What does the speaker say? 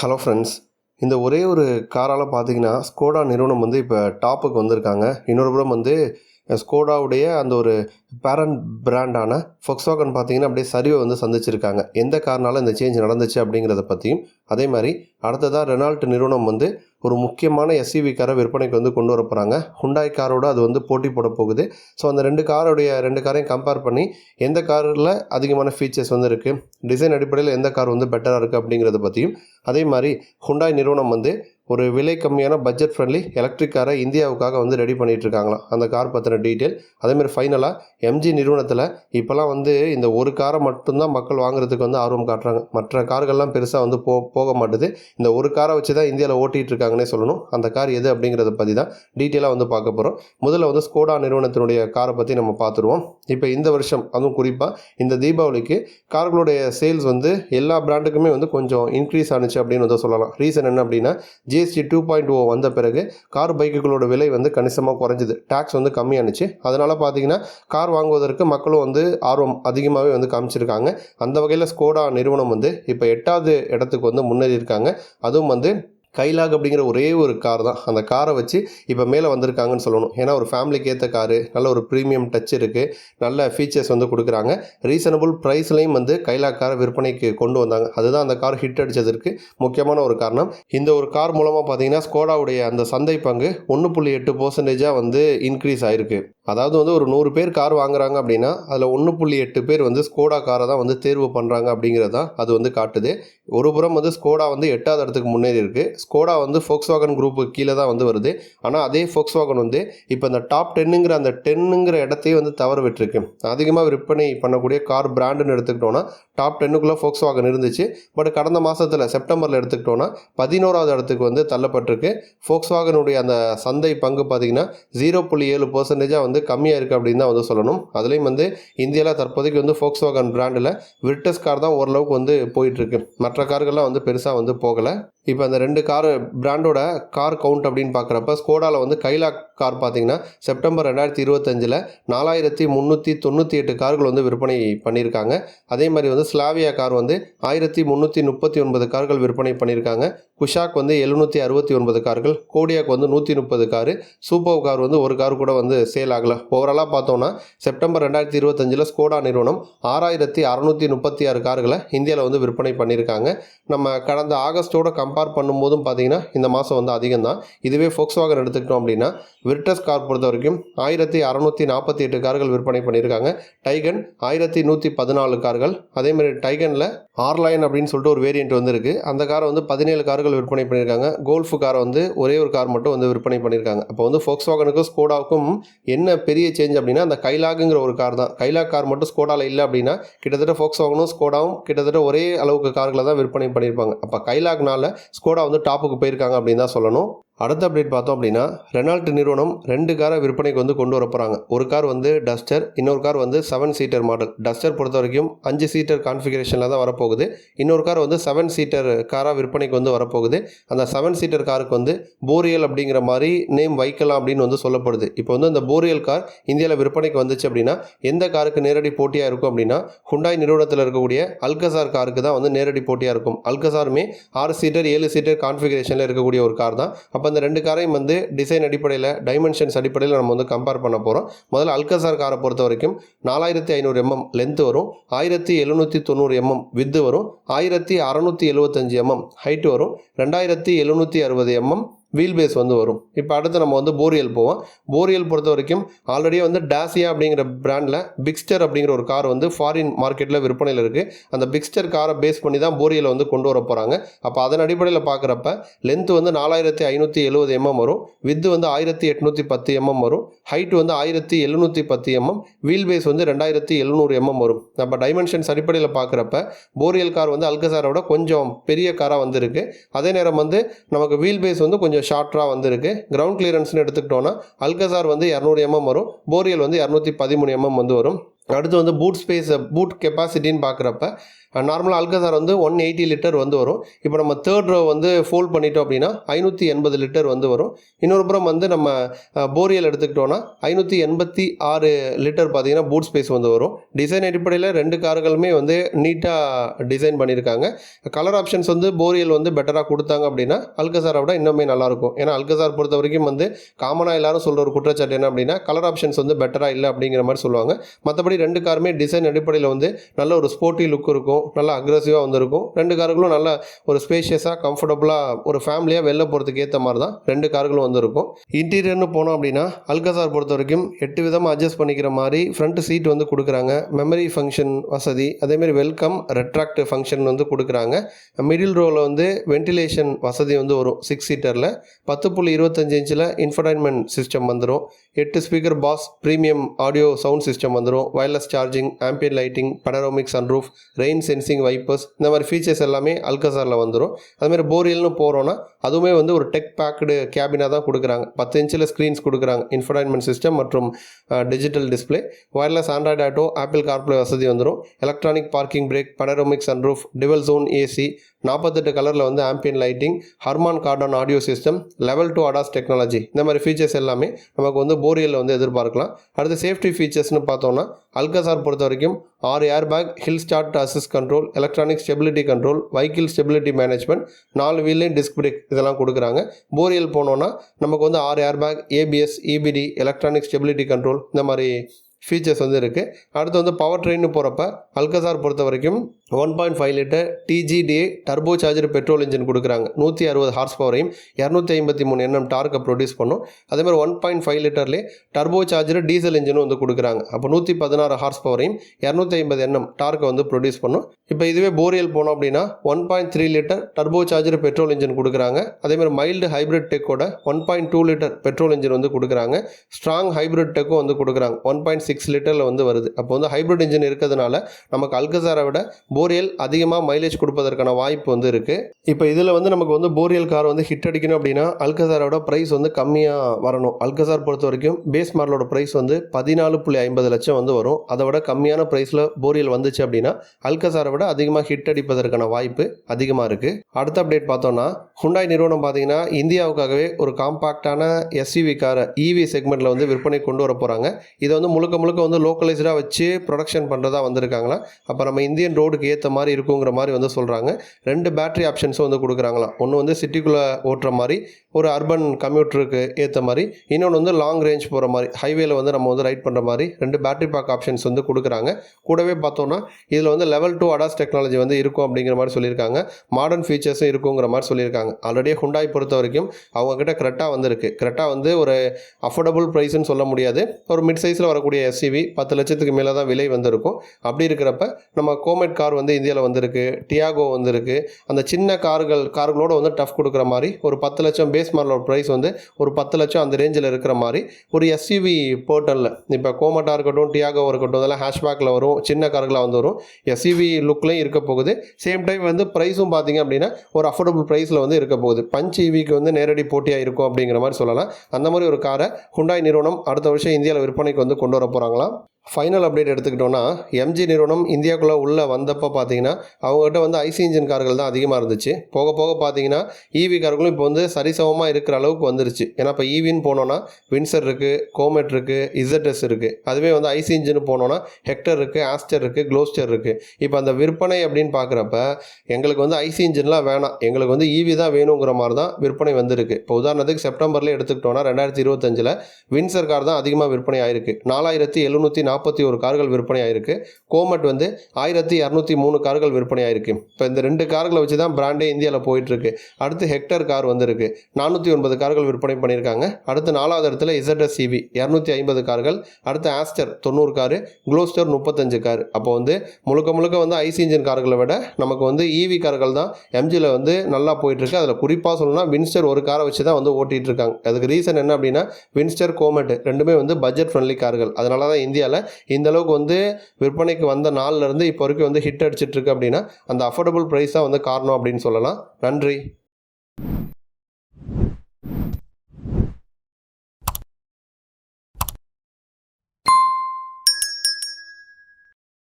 Hello friends இந்த ஒரே ஒரு காரால் பார்த்தீங்கன்னா ஸ்கோடா நிறுவனம் வந்து இப்போ டாப்புக்கு வந்திருக்காங்க. இன்னொரு புறம் வந்து ஸ்கோடாவுடைய அந்த ஒரு பேரண்ட் பிராண்டான ஃபொக்ஸ்வாகன் பார்த்தீங்கன்னா அப்படியே சரிவை வந்து சந்திச்சிருக்காங்க. எந்த காரணால இந்த சேஞ்ச் நடந்துச்சு அப்படிங்கிறத பற்றியும் அதே மாதிரி அடுத்ததாக ரெனால்ட் நிறுவனம் வந்து ஒரு முக்கியமான எஸ்யூவி காரை விற்பனைக்கு வந்து கொண்டு வர போகிறாங்க ஹுண்டாய் காரோட அது வந்து போட்டி போட போகுது. ஸோ அந்த ரெண்டு காரோடைய ரெண்டு காரையும் கம்பேர் பண்ணி எந்த காரில் அதிகமான ஃபீச்சர்ஸ் வந்து இருக்குது டிசைன் அடிப்படையில் எந்த கார் வந்து பெட்டராக இருக்குது அப்படிங்கிறத பற்றியும் அதே மாதிரி ஹுண்டாய் நிறுவனம் வந்து ஒரு விலை கம்மியான பட்ஜெட் ஃப்ரெண்ட்லி எலக்ட்ரிக் காரை இந்தியாவுக்காக வந்து ரெடி பண்ணிட்டு இருக்காங்களாம் அந்த கார் பற்றின டீட்டெயில் அதேமாதிரி ஃபைனலாக எம்ஜி நிறுவனத்தில் இப்போலாம் வந்து இந்த ஒரு காரை மட்டும்தான் மக்கள் வாங்குறதுக்கு வந்து ஆர்வம் காட்டுறாங்க. மற்ற கார்கள்லாம் பெருசாக வந்து போ போக மாட்டுது. இந்த ஒரு காரை வச்சு தான் இந்தியாவில் ஓட்டிகிட்டு இருக்காங்கன்னே சொல்லணும். அந்த கார் எது அப்படிங்கிறத பற்றி தான் டீட்டெயிலாக வந்து பார்க்க போகிறோம் முதல்ல வந்து ஸ்கோடா நிறுவனத்தினுடைய காரை பற்றி நம்ம பார்த்துருவோம். இப்போ இந்த வருஷம் அதுவும் குறிப்பாக இந்த தீபாவளிக்கு கார்களுடைய சேல்ஸ் வந்து எல்லா பிராண்டுக்குமே வந்து கொஞ்சம் இன்க்ரீஸ் ஆனுச்சு அப்படின்னு வந்து சொல்லலாம். ரீசன் என்ன அப்படின்னா G GST two point O வந்த பிறகு கார் பைக்குகளோட விலை வந்து கணிசமாக குறைஞ்சிது. டேக்ஸ் வந்து கம்மியானுச்சு. அதனால் பார்த்தீங்கன்னா கார் வாங்குவதற்கு மக்களும் வந்து ஆர்வம் அதிகமாகவே வந்து காமிச்சிருக்காங்க. அந்த வகையில் ஸ்கோடா நிறுவனம் வந்து இப்போ எட்டாவது இடத்துக்கு வந்து முன்னேறி இருக்காங்க அதுவும் வந்து கைலாக் அப்படிங்கிற ஒரே ஒரு கார் தான். அந்த காரை வச்சு இப்போ மேலே வந்திருக்காங்கன்னு சொல்லணும். ஏன்னா ஒரு ஃபேமிலிக்கு ஏற்ற காரு நல்ல ஒரு ப்ரீமியம் டச் இருக்குது நல்ல ஃபீச்சர்ஸ் வந்து கொடுக்குறாங்க. ரீசனபிள் ப்ரைஸ்லையும் வந்து கைலாக் காரை விற்பனைக்கு கொண்டு வந்தாங்க. அதுதான் அந்த கார் ஹிட் அடித்ததற்கு முக்கியமான ஒரு காரணம். இந்த ஒரு கார் மூலமாக பார்த்தீங்கன்னா ஸ்கோடாவுடைய அந்த சந்தை பங்கு ஒன்று புள்ளி எட்டு பர்சன்டேஜாக வந்து இன்க்ரீஸ் ஆயிருக்கு. அதாவது வந்து ஒரு நூறு பேர் கார் வாங்குறாங்க அப்படின்னா அதில் ஒன்று புள்ளி எட்டு பேர் வந்து ஸ்கோடா காரை தான் வந்து தேர்வு பண்ணுறாங்க அப்படிங்கிறது தான் அது வந்து காட்டுது. ஒரு புறம் வந்து ஸ்கோடா வந்து எட்டாவது இடத்துக்கு முன்னேறி இருக்குது ஸ்கோடா வந்து ஃபோக்ஸ்வாகன் குரூப்பு கீழே தான் வந்து வருது. ஆனால் அதே ஃபோக்ஸ்வாகன் வந்து இப்போ இந்த டாப் டென்னுங்கிற அந்த டென்னுங்கிற இடத்தையே வந்து தவற விட்டுருக்கு. அதிகமாக விற்பனை பண்ணக்கூடிய கார் பிராண்டுன்னு எடுத்துக்கிட்டோன்னா டாப் டென்னுக்குள்ளே ஃபோக்ஸ்வாகன் இருந்துச்சு. பட் கடந்த மாதத்தில் செப்டம்பரில் எடுத்துக்கிட்டோன்னா பதினோராவது இடத்துக்கு வந்து தள்ளப்பட்டிருக்கு. ஃபோக்ஸ்வாகனுடைய அந்த சந்தை பங்கு பார்த்திங்கன்னா ஜீரோ புள்ளி ஏழு பர்சன்டேஜாக வந்து கம்மியாக இருக்குது அப்படின்னு தான் வந்து சொல்லணும். அதுலேயும் வந்து இந்தியாவில் தற்போதைக்கு வந்து ஃபோக்ஸ்வாகன் பிராண்டில் விர்டஸ் கார் தான் ஓரளவுக்கு வந்து போயிட்டுருக்கு மற்ற கார்கள்லாம் வந்து பெருசாக வந்து போகலை. இப்போ அந்த ரெண்டு கார் பிராண்டோட கார் கவுண்ட் அப்படின்னு பார்க்குறப்ப ஸ்கோடாவில் வந்து கைலாக் கார் பார்த்தீங்கன்னா செப்டம்பர் ரெண்டாயிரத்தி இருபத்தஞ்சில் நாலாயிரத்தி முந்நூற்றி தொண்ணூற்றி எட்டு கார்கள் வந்து விற்பனை பண்ணியிருக்காங்க. அதே மாதிரி வந்து ஸ்லாவியா கார் வந்து ஆயிரத்தி முந்நூற்றி முப்பத்தி ஒன்பது கார்கள் விற்பனை பண்ணியிருக்காங்க. குஷாக் வந்து எழுநூற்றி அறுபத்தி ஒன்பது கார்கள் கோடியாக் வந்து நூற்றி முப்பது காரு சூப்பர் கார் வந்து ஒரு கார் கூட வந்து சேல் ஆகலை. ஓவராலாக பார்த்தோன்னா செப்டம்பர் ரெண்டாயிரத்தி இருபத்தஞ்சில் ஸ்கோடா நிறுவனம் ஆறாயிரத்தி அறநூற்றி முப்பத்தி ஆறு கார்களை இந்தியாவில் வந்து விற்பனை பண்ணியிருக்காங்க. நம்ம கடந்த ஆகஸ்ட்டோட கம்பேர் பண்ணும்போதும் பார்த்தீங்கன்னா இந்த மாதம் வந்து அதிகம் தான் இதுவே ஃபோக்ஸ்வாகன் எடுத்துக்கிட்டோம் அப்படின்னா விர்டஸ் கார் பொறுத்த வரைக்கும் ஆயிரத்தி அறநூற்றி நாற்பத்தி எட்டு கார்கள் விற்பனை பண்ணியிருக்காங்க. டைகன் ஆயிரத்தி நூற்றி பதினாலு கார்கள். அதேமாதிரி டைகனில் ஆர்லைன் அப்படின்னு சொல்லிட்டு ஒரு வேரியண்ட் வந்து அந்த காரை வந்து பதினேழு கார்கள் விற்பனை பண்ணியிருக்காங்க. கோல்ஃபு காரை வந்து ஒரே ஒரு கார் மட்டும் வந்து விற்பனை பண்ணியிருக்காங்க. அப்போ வந்து ஃபோக்ஸ்வாகனுக்கும் ஸ்கோடாவுக்கும் என்ன பெரிய சேஞ்ச் அப்படின்னா அந்த கைலாகுங்கிற ஒரு கார் தான். கைலாக் கார் மட்டும் ஸ்கோடாவில் இல்லை அப்படின்னா கிட்டத்தட்ட ஃபோக்ஸ் வாகனும் ஸ்கோடாவும் கிட்டத்தட்ட ஒரே அளவுக்கு கார்களை தான் விற்பனை பண்ணியிருப்பாங்க. அப்போ கைலாக்னால ஸ்கோடா வந்து டாப்புக்கு போயிருக்காங்க அப்படின்னு தான் சொல்லணும். அடுத்த அப்டேட் பார்த்தோம் அப்படின்னா ரெனால்ட் நிறுவனம் ரெண்டு காரை விற்பனைக்கு வந்து கொண்டு வர போகிறாங்க ஒரு கார் வந்து டஸ்டர் இன்னொரு கார் வந்து செவன் சீட்டர் மாடல் டஸ்டர் பொறுத்த வரைக்கும் அஞ்சு சீட்டர் கான்ஃபிகரேஷனில் தான் வரப்போகுது. இன்னொரு கார் வந்து செவன் சீட்டர் காராக விற்பனைக்கு வந்து வரப்போகுது. அந்த செவன் சீட்டர் காருக்கு வந்து போரியல் அப்படிங்கிற மாதிரி நேம் வைக்கலாம் அப்படின்னு வந்து சொல்லப்படுது. இப்போ வந்து அந்த போரியல் கார் இந்தியாவில் விற்பனைக்கு வந்துச்சு அப்படின்னா எந்த காருக்கு நேரடி போட்டியாக இருக்கும் அப்படின்னா ஹுண்டாய் நிறுவனத்தில் இருக்கக்கூடிய அல்கசார் காருக்கு தான் வந்து நேரடி போட்டியாக இருக்கும். அல்கசாருமே ஆறு சீட்டர் ஏழு சீட்டர் கான்ஃபிகரேஷனில் இருக்கக்கூடிய ஒரு கார் தான். அப்போ இந்த ரெண்டு காரையும் வந்து டிசைன் அடிப்படையில் டைமென்ஷன்ஸ் அடிப்படையில் நம்ம வந்து கம்பேர் பண்ண போகிறோம் முதல்ல அல்கசார் காரை பொறுத்த வரைக்கும் நாலாயிரத்தி ஐநூறு எம்எம் லென்த் வரும். ஆயிரத்தி எழுநூற்றி தொண்ணூறு எம்எம் வித்து வரும். ஆயிரத்தி அறநூற்றி எழுபத்தஞ்சு எம்எம் ஹைட் வரும். ரெண்டாயிரத்தி எழுநூற்றி அறுபது எம்எம் வீல் பேஸ் வந்து வரும். இப்போ அடுத்து நம்ம வந்து போரியல் போவோம். போரியல் பொறுத்த வரைக்கும் ஆல்ரெடியே வந்து டாசியா அப்படிங்கிற பிராண்டில் பிக்ஸ்டர் அப்படிங்கிற ஒரு கார் வந்து ஃபாரின் மார்க்கெட்டில் விற்பனையில் இருக்குது அந்த பிக்ஸ்டர் காரை பேஸ் பண்ணி தான் போரியலை வந்து கொண்டு வர போகிறாங்க அப்போ அதன் அடிப்படையில் பார்க்குறப்ப லென்த் வந்து நாலாயிரத்தி ஐநூற்றி எழுபது எம்எம் வரும். வித்து வந்து ஆயிரத்தி எட்நூற்றி பத்து எம்எம் வரும். ஹைட் வந்து ஆயிரத்தி எழுநூற்றி பத்து எம்எம் வீல் பேஸ் வந்து ரெண்டாயிரத்தி எழுநூறு எம்எம் வரும். நம்ம டைமென்ஷன்ஸ் அடிப்படையில் பார்க்குறப்ப போரியல் கார் வந்து அல்கசாரோட கொஞ்சம் பெரிய காராக வந்திருக்கு. அதே நேரம் வந்து நமக்கு வீல் பேஸ் வந்து கொஞ்சம் ஷார்ட்டாக வந்திருக்கு. கிரவுண்ட் கிளியரன்ஸ்னு எடுத்துக்கிட்டோன்னா அல்கசார் வந்து இரநூறு எம்எம் வரும். போரியல் வந்து இரநூத்தி பதிமூணு எம்எம் வந்து வரும். அடுத்து வந்து பூட் ஸ்பேஸ் பூட் கெப்பாசிட்டின்னு பார்க்குறப்ப நார்மலாக அல்கசார் வந்து ஒன் எயிட்டி லிட்டர் வந்து வரும். இப்போ நம்ம தேர்ட் ரோ வந்து ஃபோல்ட் பண்ணிட்டோம் அப்படின்னா ஐநூற்றி எண்பது லிட்டர் வந்து வரும். இன்னொரு புறம் வந்து நம்ம போரியல் எடுத்துக்கிட்டோன்னா ஐநூற்றி எண்பத்தி ஆறு லிட்டர் பார்த்தீங்கன்னா பூட் ஸ்பேஸ் வந்து வரும். டிசைன் அடிப்படையில் ரெண்டு கார்களுமே வந்து நீட்டாக டிசைன் பண்ணியிருக்காங்க. கலர் ஆப்ஷன்ஸ் வந்து போரியல் வந்து பெட்டராக கொடுத்தாங்க அப்படின்னா அல்கசாரை விட இன்னுமே நல்லாயிருக்கும் ஏன்னா அல்கசார் பொறுத்த வரைக்கும் வந்து காமனாக எல்லாரும் சொல்கிற ஒரு குற்றச்சாட்டு என்ன அப்படின்னா கலர் ஆப்ஷன்ஸ் வந்து பெட்டராக இல்லை அப்படிங்கிற மாதிரி சொல்லுவாங்க. மற்றபடி ரெண்டு காருமே டிசைன் அடிப்படையில் வந்து நல்ல ஒரு ஸ்போர்ட்டி லுக் இருக்கும். நல்லா அக்ரெசிவாக வந்திருக்கும். ரெண்டு கார்களும் நல்ல ஒரு ஸ்பேஷியஸாக கம்ஃபர்டபுளாக ஒரு ஃபேமிலியாக வெளில போகிறதுக்கு ஏற்ற மாதிரி தான் ரெண்டு கார்களும் வந்திருக்கும். இன்டீரியர்னு போனோம் அப்படின்னா அல்கசார் பொறுத்த வரைக்கும் எட்டு விதமாக அட்ஜஸ்ட் பண்ணிக்கிற மாதிரி ஃப்ரண்ட் சீட் வந்து கொடுக்குறாங்க. மெமரி ஃபங்க்ஷன் வசதி அதேமாரி வெல்கம் ரெட்ராக்ட் ஃபங்க்ஷன் வந்து கொடுக்குறாங்க. மிடில் ரோவில் வந்து வென்டிலேஷன் வசதி வந்து வரும் சிக்ஸ் சீட்டரில் பத்து புள்ளி இருபத்தஞ்சு இன்ச்சில் இன்ஃபர்டைன்மெண்ட் சிஸ்டம் வந்துடும் எட்டு speaker bass premium audio sound system வந்துடும் wireless charging ambient lighting panoramic sunroof rain sensing wipers இந்த மாதிரி ஃபீச்சர்ஸ் எல்லாமே அல்கசாரில் வந்துடும் அதுமாதிரி போரியல்னு போகிறோன்னா அதுவுமே வந்து ஒரு டெக் பேக்டு கேபினாக தான் கொடுக்குறாங்க. பத்து இன்ச்சில் ஸ்க்ரீன்ஸ் கொடுக்குறாங்க. இன்ஃபர்டைன்மெண்ட் சிஸ்டம் மற்றும் digital display wireless Android Auto Apple CarPlay வசதி வந்துடும் electronic parking brake panoramic sunroof dual zone AC நாற்பத்தெட்டு கலரில் வந்து ambient lighting Harman Kardon audio system level two ADAS technology இந்த மாதிரி ஃபீச்சர்ஸ் எல்லாமே நமக்கு வந்து போரியலில் வந்து எதிர்பார்க்கலாம். அடுத்து சேஃப்டி ஃபீச்சர்ஸ்னு பார்த்தோம்னா அல்கசார் பொறுத்த வரைக்கும் ஆறு airbag hill start assist control electronic stability control vehicle stability management நாலு வீல்லையும் டிஸ்க் பிரேக் இதெல்லாம் கொடுக்குறாங்க. போரியல் போனோன்னா நமக்கு வந்து ஆறு airbag ABS EBD electronic stability control இந்த மாதிரி ஃபீச்சர்ஸ் வந்து இருக்குது அடுத்து வந்து பவர் ட்ரெயின்னு போகிறப்ப அல்கசார் பொறுத்த வரைக்கும் one point five litre TGDi turbocharger petrol engine கொடுக்குறாங்க. நூற்றி அறுபது ஹார்ஸ் பவரையும் இரநூத்தி ஐம்பத்தி மூணு எண்ணம் டார்க்கை ப்ரொடியூஸ் பண்ணும். அதே மாதிரி ஒன் பாயிண்ட் ஃபைவ் லிட்டர்லேயே டர்போ சார்ஜர் டீசல் இன்ஜினும் வந்து கொடுக்குறாங்க. அப்போ நூற்றி பதினாறு ஹார்ஸ் பவரையும் இரநூத்தி ஐம்பது எண்ணம் டார்க்கை வந்து ப்ரொடியூஸ் பண்ணும். இப்போ இதுவே போரியல் போனோம் அப்படின்னா one point three litre turbocharger petrol engine கொடுக்குறாங்க அதேமாதிரி mild hybrid டெக்கோட one point two litre petrol engine வந்து கொடுக்குறாங்க. ஸ்ட்ராங் ஹைப்ரிட் டெக்கும் வந்து கொடுக்குறாங்க. ஒன் பாயிண்ட் சிக்ஸ் லிட்டரில் வந்து வருது. அப்போ வந்து ஹைப்ரிட் இன்ஜின் இருக்கிறதுனால நமக்கு அல்கசாரை விட போரியல் அதிகமாக மைலேஜ் கொடுப்பதற்கான வாய்ப்பு வந்து இருக்குது இப்போ இதில் வந்து நமக்கு வந்து போரியல் கார் வந்து ஹிட் அடிக்கணும் அப்படின்னா அல்கசாரோட ப்ரைஸ் வந்து கம்மியாக வரணும். அல்கசார் பொறுத்த வரைக்கும் பேஸ் மாடலோட ப்ரைஸ் வந்து பதினாலு புள்ளி ஐம்பது லட்சம் வந்து வரும். அதை விட கம்மியான ப்ரைஸில் போரியல் வந்துச்சு அப்படின்னா அல்கசாரை விட அதிகமாக ஹிட் அடிப்பதற்கான வாய்ப்பு அதிகமாக இருக்குது அடுத்த அப்டேட் பார்த்தோன்னா ஹுண்டாய் நிறுவனம் பார்த்தீங்கன்னா இந்தியாவுக்காகவே ஒரு காம்பாக்டான எஸ்யூவி காரை இவி செக்மெண்ட்டில் வந்து விற்பனை கொண்டு வர போகிறாங்க இதை வந்து முழுக்க முழுக்க வந்து லோக்கலைஸ்டாக வச்சு ப்ரொடக்ஷன் பண்ணுறதா வந்திருக்காங்களா? அப்போ நம்ம இந்தியன் ரோடுக்கு ஏற்ற மாதிரி இருக்குங்கிற மாதிரி வந்து சொல்கிறாங்க ரெண்டு பேட்டரி ஆப்ஷன்ஸும் வந்து கொடுக்குறாங்களாம் ஒன்று வந்து சிட்டிக்குள்ளே ஓட்டுற மாதிரி ஒரு அர்பன் கம்யூட்டருக்கு ஏற்ற மாதிரி இன்னொன்று வந்து லாங் ரேஞ்ச் போகிற மாதிரி ஹைவேல வந்து நம்ம வந்து ரைட் பண்ணுற மாதிரி ரெண்டு பேட்டரி பேக் ஆப்ஷன்ஸ் வந்து கொடுக்குறாங்க. கூடவே பார்த்தோன்னா இதில் வந்து லெவல் டூ அடாஸ் டெக்னாலஜி வந்து இருக்கும் அப்படிங்கிற மாதிரி சொல்லியிருக்காங்க. மாடர்ன் ஃபீச்சர்ஸும் இருக்குங்கிற மாதிரி சொல்லியிருக்காங்க. ஆல்ரெடி ஹுண்டாய் பொறுத்த வரைக்கும் அவங்கக்கிட்ட கரெக்டாக வந்திருக்கு. கரெக்டாக வந்து ஒரு அஃபோர்டபுள் ப்ரைஸ்னு சொல்ல முடியாது. ஒரு மிட் சைஸில் வரக்கூடிய எஸ்சிவி பத்து லட்சத்துக்கு மேலே தான் விலை வந்திருக்கும். அப்படி இருக்கிறப்ப நம்ம கோமெட் கார் வந்து இந்தியாவில் வந்திருக்கு டியாகோ வந்திருக்கு. அந்த சின்ன கார்கள் கார்களோட வந்து டஃப் கொடுக்குற மாதிரி ஒரு பத்து லட்சம் பேஸ் மாடலோட ப்ரைஸ் வந்து ஒரு பத்து லட்சம் அந்த ரேஞ்சில் இருக்கிற மாதிரி ஒரு எஸ்யூவி போர்ட்டலில் இப்போ கோமட்டாக இருக்கட்டும் டியாகோ இருக்கட்டும் அதெல்லாம் ஹேஷ்பேக்கில் வரும் சின்ன கார்களாக வந்து வரும் எஸ்யூவி லுக்லையும் இருக்க போகுது. சேம் டைம் வந்து ப்ரைஸும் பார்த்தீங்க அப்படின்னா ஒரு அஃபோர்டபுள் ப்ரைஸில் வந்து இருக்க போகுது. பஞ்ச் இவிக்கு வந்து நேரடி போட்டியாக இருக்கும் அப்படிங்கிற மாதிரி சொல்லலாம். அந்த மாதிரி ஒரு காரை ஹுண்டாய் நிறுவனம் அடுத்த வருஷம் இந்தியாவில் விற்பனைக்கு வந்து கொண்டு வர போகிறாங்களாம் ஃபைனல் அப்டேட் எடுத்துக்கிட்டோன்னா எம்ஜி நிறுவனம் இந்தியாவுக்குள்ளே உள்ளே வந்தப்போ பார்த்தீங்கன்னா அவங்ககிட்ட வந்து ஐசி இன்ஜின் கார்கள் தான் அதிகமாக இருந்துச்சு. போக போக பார்த்தீங்கன்னா ஈவி கார்களும் இப்போ வந்து சரிசமமாக இருக்கிற அளவுக்கு வந்துருச்சு. ஏன்னா இப்போ ஈவின்னு போனோன்னா வின்சர் இருக்குது கோமெட் இருக்குது இசட்எஸ் இருக்குது அதுவே வந்து ஐசி இன்ஜின் போனோன்னா ஹெக்டர் இருக்குது ஆஸ்டர் இருக்குது க்ளோஸ்டர் இருக்குது இப்போ அந்த விற்பனை அப்படின்னு பார்க்குறப்ப எங்களுக்கு வந்து ஐசி இன்ஜின்லாம் வேணாம். எங்களுக்கு வந்து ஈவி தான் வேணுங்கிற மாதிரி தான் விற்பனை வந்திருக்கு. இப்போ உதாரணத்துக்கு செப்டம்பர்லேயே எடுத்துக்கிட்டோன்னா ரெண்டாயிரத்தி இருபத்தஞ்சில் வின்சர் கார் தான் அதிகமாக விற்பனை ஆயிருக்கு. நாலாயிரத்தி எழுநூற்றி நாற்பத்தி ஒரு கார்கள் விற்பனை ஆயிருக்கு கோமட் வந்து ஆயிரத்தி இரநூத்தி மூணு கார்கள் விற்பனை ஆயிருக்கு இப்போ இந்த ரெண்டு கார்களை வச்சு தான் பிராண்டே இந்தியாவில் போயிட்டுருக்கு. அடுத்து ஹெக்டர் கார் வந்திருக்கு. நானூற்றி ஒன்பது கார்கள் விற்பனை பண்ணியிருக்காங்க. அடுத்து நாலாவது இடத்துல இசட்எஸ் சிவி இரநூத்தி ஐம்பது கார்கள். அடுத்து ஆஸ்டர் தொண்ணூறு காரு க்ளோஸ்டர் முப்பத்தஞ்சு கார். அப்போ வந்து முழுக்க முழுக்க வந்து ஐசி இன்ஜின் கார்களை விட நமக்கு வந்து ஈவி கார்கள் தான் எம்ஜியில் வந்து நல்லா போயிட்டுருக்கு. அதில் குறிப்பாக சொல்லணும்னா வின்ஸ்டர் ஒரு காரை வச்சு தான் வந்து ஓட்டிகிட்டு இருக்காங்க அதுக்கு ரீசன் என்ன அப்படின்னா வின்ஸ்டர் கோமெட் ரெண்டுமே வந்து பட்ஜெட் ஃப்ரெண்ட்லி கார்கள். அதனால தான் இந்தியாவில் இந்த அளவுக்கு வந்து விற்பனைக்கு வந்த நாள்ல இருந்து இப்போ வரைக்கும் வந்து ஹிட் அடிச்சிட்ருக்கு அப்படின்னா அந்த அஃபோர்டபுள் ப்ரைஸ் தான் வந்து காரணம் அப்படின்னு சொல்லலாம். நன்றி.